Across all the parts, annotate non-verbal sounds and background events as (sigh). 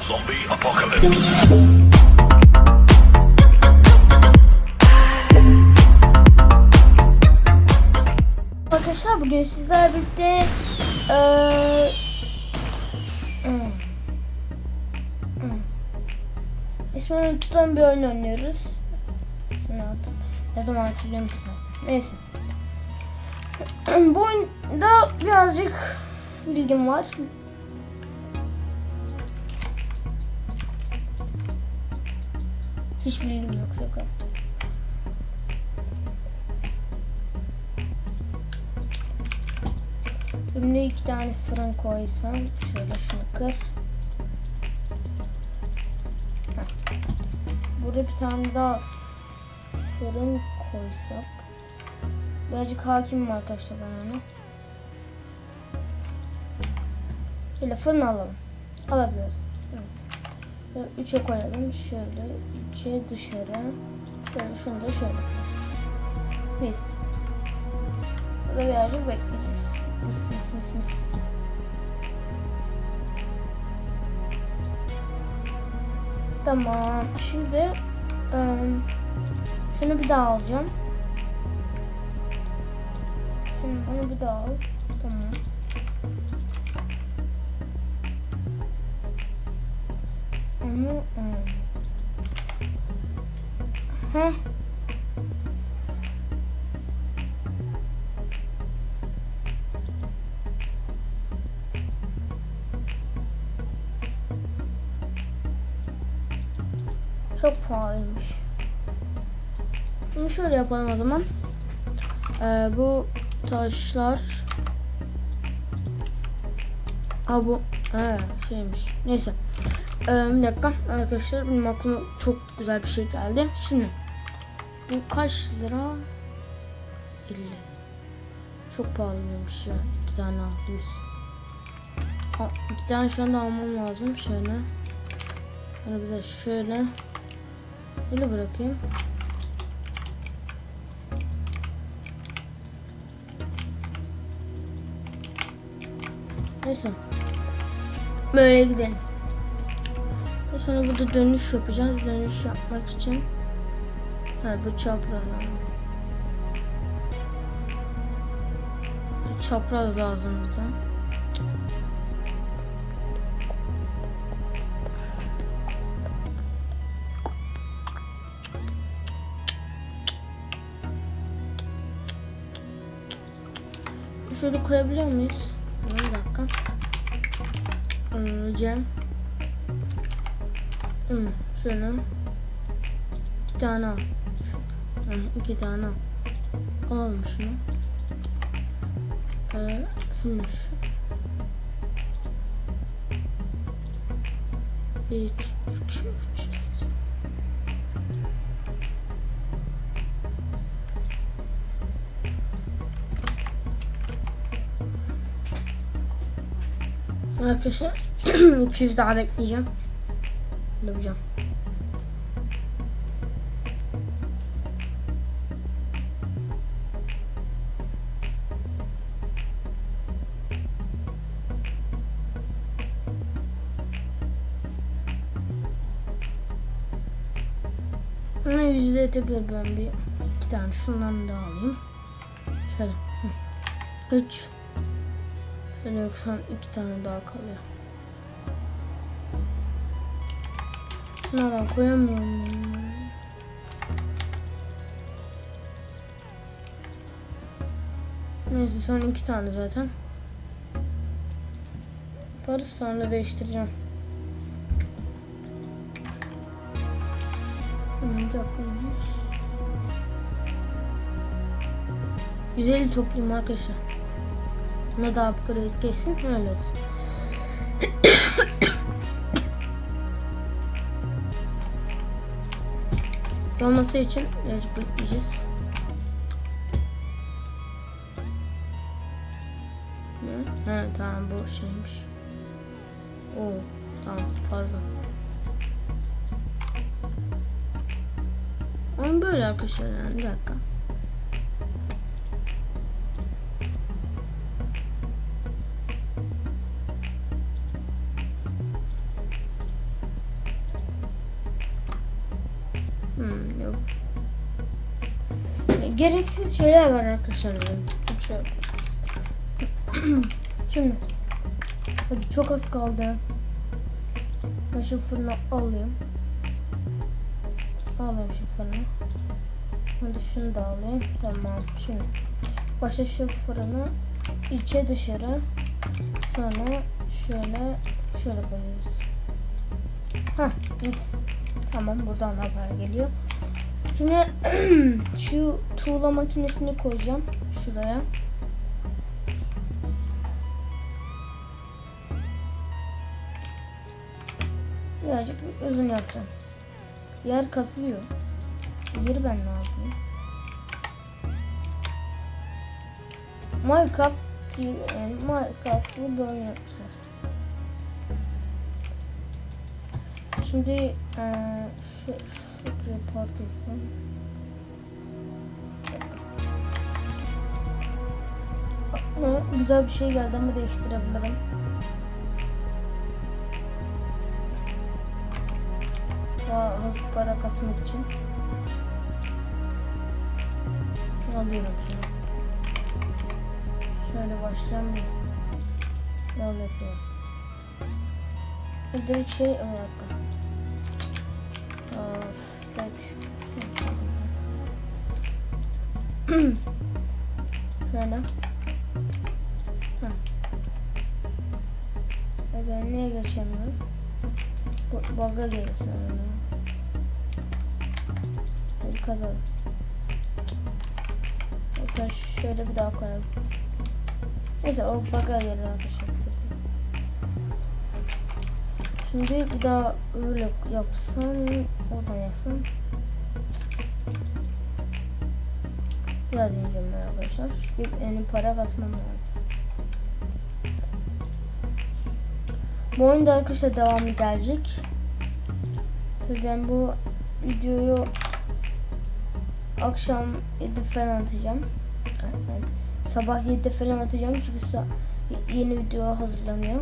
Zombie apocalypse. Arkadaşlar bugün sizlerle birlikte eee, hmm, hmm. İsmini unutulan bir oyun oynuyoruz. İsmini. Ne zaman hatırlıyorum ki zaten. Neyse. (clears throat) Bu oyunda birazcık bilgim var. Hiç bilgim yok. Yok. Şimdi iki tane fırın koysam şöyle şunu kır. Burada bir tane daha fırın koysak. Birazcık hakimim arkadaşlar ben ona. Şöyle fırın alalım. Alabiliriz. Evet. Böyle üçe koyalım. Şöyle içe dışarı. Şöyle şunu da şöyle. Mis. Burada birazcık bekleyeceğiz. Mis mis mis mis mis. Tamam. Şimdi ım, şunu bir daha alacağım. Şimdi bunu bir daha al. Im. Heh. Çok pahalıymış. Bunu şöyle yapalım o zaman. Ee, bu taşlar Ha bu ha, şeymiş. Neyse. Ee, bir dakika arkadaşlar benim aklıma çok güzel bir şey geldi. Şimdi bu kaç lira? 50. Çok pahalıymış ya. İki tane al 100. Ha, iki tane şu anda almam lazım. Şöyle. Bunu bir de şöyle Böyle bırakayım. Neyse. Böyle gidelim. Sonra burada dönüş yapacağız. Dönüş yapmak için ha, bu çapraz çapraz lazım bize. Şöyle koyabiliyor muyuz? Bir dakika. Önce hmm, şöyle iki tane al. Hı, iki tane al. Alalım şunu. Ee, şimdi şu. Bir, iki, üç. Arkadaşlar (clears throat) 200 daha bekleyeceğim. Yapacağım. Bunu yüzde edebilir ben bir iki tane şundan da alayım. Şöyle. Üç. Şöyle yoksa iki tane daha kalıyor. Şunlardan koyamıyorum. Neyse son iki tane zaten. Yaparız sonra değiştireceğim. Bir dakika. 150 toplayayım arkadaşlar. Ne daha upgrade geçsin öyle olsun. dolması için birazcık bekleyeceğiz. Ha tamam bu şeymiş. Oo tamam fazla. Onu böyle arkadaşlar yani bir dakika. Hmm yok. Gereksiz şeyler var arkadaşlar. (clears throat) Şimdi. Hadi çok az kaldı. Ben şu fırını alayım. Alayım şu fırını. Hadi şunu da alayım. Tamam. Şimdi. Başta şu fırını içe dışarı. Sonra şöyle şöyle koyuyoruz. Hah mis. Tamam buradan da haber geliyor. Şimdi (clears throat) şu tuğla makinesini koyacağım şuraya. Birazcık uzun yapacağım. Yer kazılıyor. Yeri ben ne yapayım? Minecraft yani Minecraft'ı böyle yapmışlar. Şimdi eee şu şuraya park etsem. Aklıma güzel bir şey geldi ama değiştirebilirim. Daha hızlı para kasmak için. Alıyorum şunu. Şöyle başlayalım. Yol yapıyorum. Direkt şey... Bir dakika. (clears throat) Şöyle. E ben niye geçemiyorum? Bug'a geliyor sanırım. Hadi kazalım. Mesela şöyle bir daha koyalım. Neyse o bug'a gelir arkadaşlar. Şimdi bir daha öyle yapsam, oradan yapsam. Bir daha deneyeceğim ben arkadaşlar. Çünkü benim para kasmam lazım. Bu oyunda arkadaşlar devamı gelecek. Tabii ben bu videoyu akşam 7 falan atacağım. Yani sabah 7 falan atacağım çünkü yeni video hazırlanıyor.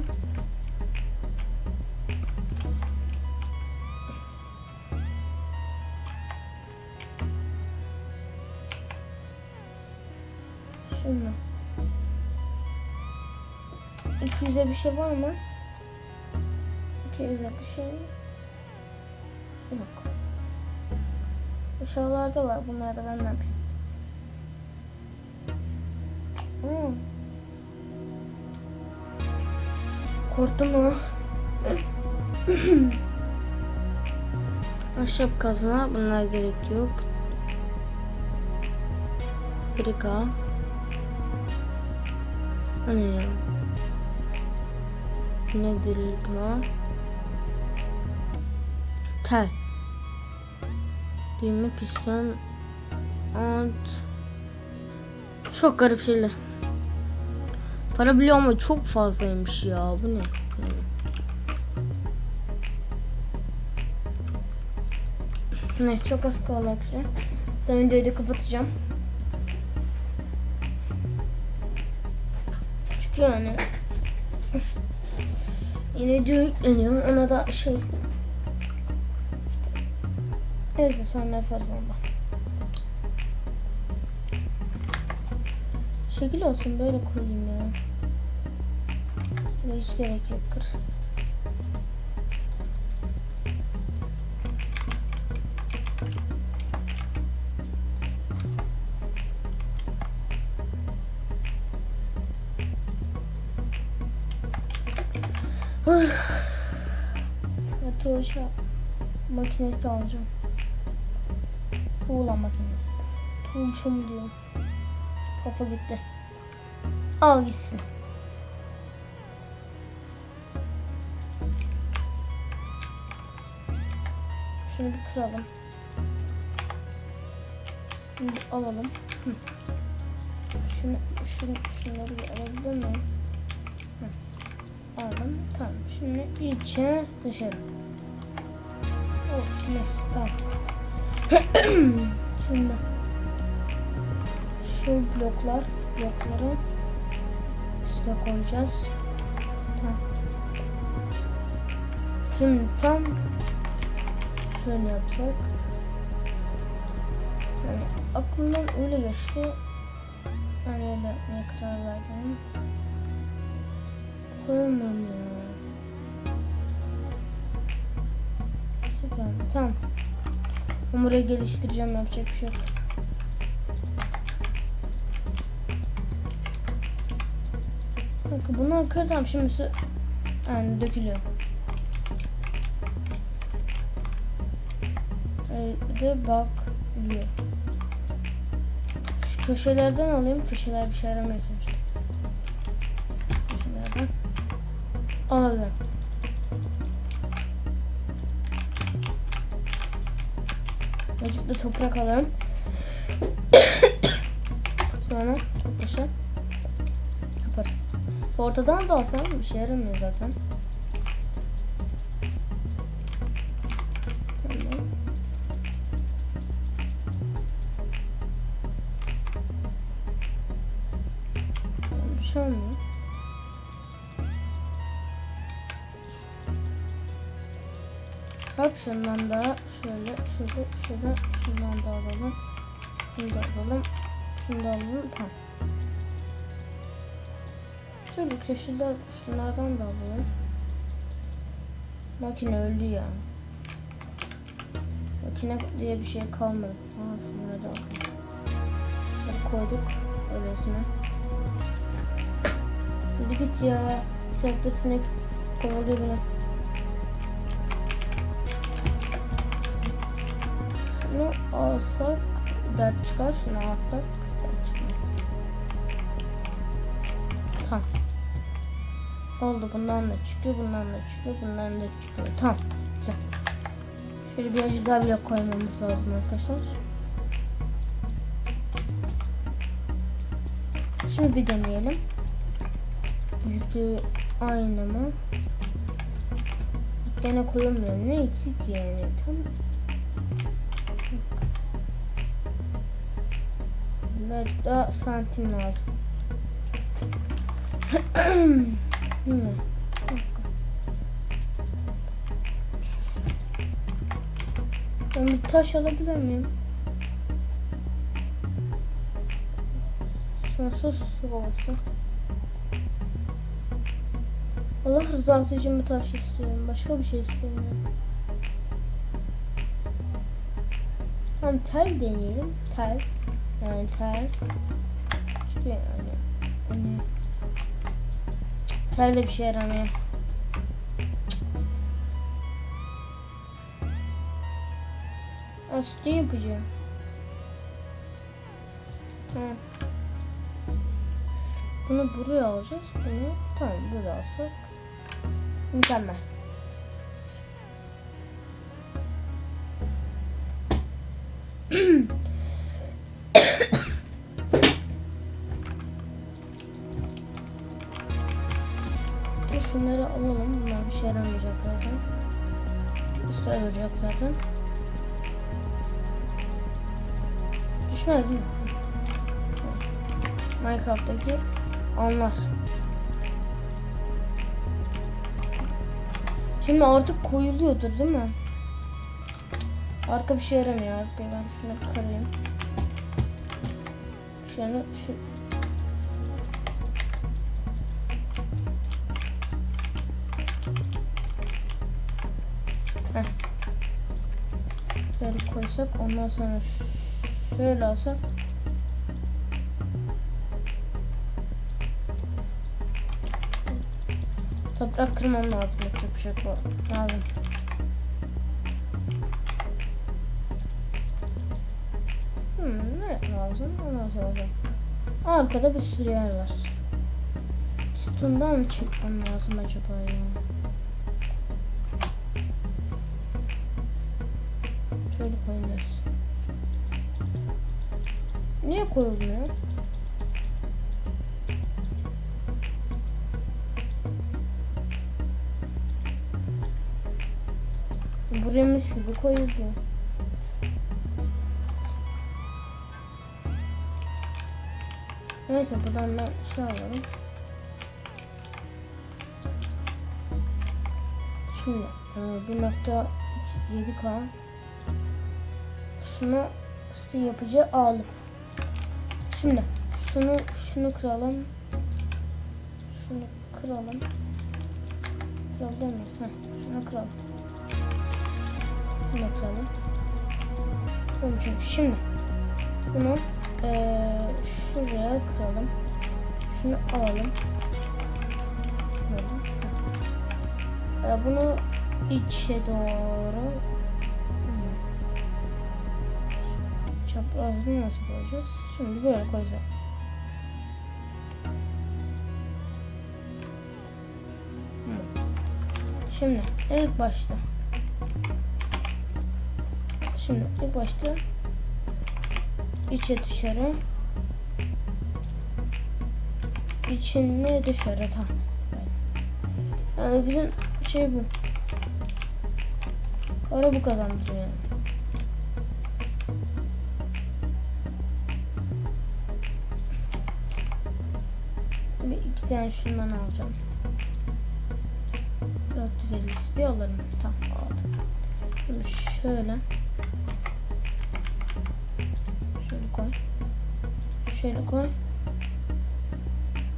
200'e bir şey var mı? 200'e bir şey yok. Aşağılarda var. Bunları da ben ne yapayım? Hmm. Korktum mu? (coughs) Ahşap kazma. Bunlar gerek yok. Frika. O ne ya? Nedir bu? Tel. Düğme piston. Ant. Çok garip şeyler. Para biliyor ama çok fazlaymış ya. Bu ne? Neyse çok az kaldı arkadaşlar. Ben videoyu da kapatacağım. Çünkü yani yine video yükleniyor. Ona da şey Neyse sonra yaparız ama. Şekil olsun böyle koyayım ya. Ya Hiç gerek yok kır. Tuğuşa makinesi alacağım. Tuğla makinesi. Tuğçum diyor. Kafa gitti. Al gitsin. Şunu bir kıralım. Şimdi alalım. Hı. Şunu, şunu, şunları bir alabilir miyim? Aldım. Tamam. Şimdi içe dışarı. Of neyse tamam. (clears throat) Şimdi şu bloklar blokları üste koyacağız. Şimdi tam şöyle yapsak. Yani aklımdan öyle geçti. Öyle yapmaya karar verdim. Koyamıyorum ya. Tamam. Ben burayı geliştireceğim yapacak bir şey yok. Bakın bunu kırsam şimdi su yani dökülüyor. De bak diyor. Şu köşelerden alayım. Köşeler bir şey aramıyor sonuçta. Köşelerden. Alabilirim. Azıcık da toprak alalım. Sonra topraşı yaparız. Ortadan da alsam bir şey yaramıyor zaten. Tamam. Bir şey Hop şundan da şöyle şöyle şöyle şundan da alalım. Şunu da alalım. Şunu da alalım. Tamam. Şöyle köşeler şunlardan da alalım. Makine öldü ya. Makine diye bir şey kalmadı. Ha şunları da. Hadi koyduk öylesine. Hadi git ya. Sektör sinek kovalıyor beni. Alsak dert çıkar. Şunu alsak dert çıkmaz. Tamam. Oldu. Bundan da çıkıyor. Bundan da çıkıyor. Bundan da çıkıyor. Tamam. Güzel. Şöyle birazcık daha bile koymamız lazım arkadaşlar. Şimdi bir deneyelim. Büyüklüğü aynı mı? Gene koyamıyor. Ne eksik yani? Tamam. Daha santim lazım. Ben bir taş alabilir miyim? Sonsuz su kovası. Allah rızası için bir taş istiyorum. Başka bir şey istemiyorum. Tamam tel deneyelim. Tel. Yani tel. Çünkü yani. Hani, tel de bir şey yaramıyor. Aslında yapacağım. Bunu buraya alacağız. Bunu tamam buraya alsak. Mükemmel. (clears throat) Şunları alalım. Bunlar bir şey yaramayacak zaten. Üstü ölecek zaten. Düşmez mi? Minecraft'taki anlar. Şimdi artık koyuluyordur değil mi? Arka bir şey yaramıyor. Arkaya ben şunu kırayım. Şunu şu Heh. Şöyle koysak ondan sonra şöyle alsak Toprak kırmam lazım. Yapacak bir şey. Lazım. Hmm, ne lazım? Ondan sonra Arkada bir sürü yer var. Sütundan mı çekmem lazım acaba ya? Şöyle koyacağız. Niye koyulmuyor? Buraya mis gibi koyuldu. Neyse buradan ben şey alalım. Şimdi e, 1.7k şunu Sı yapıcı aldım. Şimdi şunu şunu kıralım. Şunu kıralım. Kırabilir miyiz? Heh, şunu kıralım. Bunu kıralım. Tamam şimdi bunu eee şuraya kıralım. Şunu alalım. Böyle. Eee, bunu içe doğru çaprazını nasıl koyacağız? Şimdi böyle koyacağız. Hmm. Şimdi ilk başta Şimdi ilk başta içe dışarı içine dışarı tam. Yani bizim şey bu. Para bu kazandırıyor yani. Bir iki tane şundan alacağım. 450 istiyor alırım. Tamam aldım. Şimdi şöyle. Şöyle koy. Şöyle koy.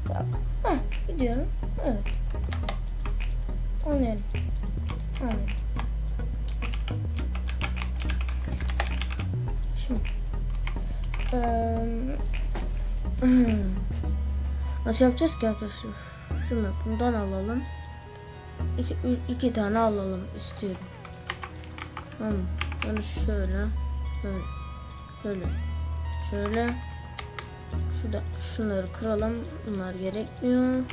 Bak. Heh, gidiyorum. Evet. Anlıyorum. Anlıyorum. Şimdi. Eee, hmm. (clears throat) Nasıl yapacağız ki arkadaşlar? Şimdi bundan alalım. İki, iki tane alalım istiyorum. Tamam. Bunu şöyle. Böyle. Şöyle. Şöyle. Şurada şunları kıralım. Bunlar gerekmiyor.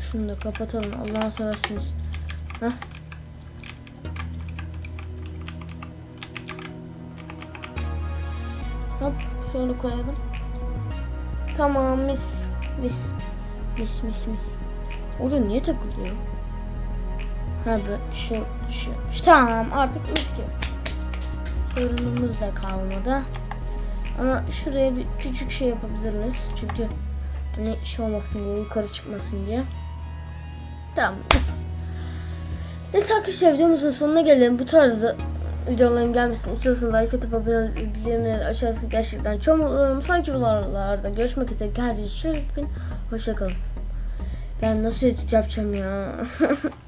Şunu da kapatalım. Allah'a seversiniz. Heh. Hop şöyle koyalım. Tamam mis mis mis mis mis. Orada niye takılıyor? Ha bu şu şu. şu tamam artık mis gibi. Sorunumuz da kalmadı. Ama şuraya bir küçük şey yapabiliriz. Çünkü hani şey olmasın diye yukarı çıkmasın diye. Tamam mis. Neyse arkadaşlar videomuzun sonuna gelelim. Bu tarzda videoların gelmesini istiyorsanız like atıp abone olup bildirimleri açarsanız gerçekten çok mutlu olurum. Sonraki videolarda görüşmek üzere. Kendinize çok iyi bakın. Hoşçakalın. Ben nasıl edit yapacağım ya? (laughs)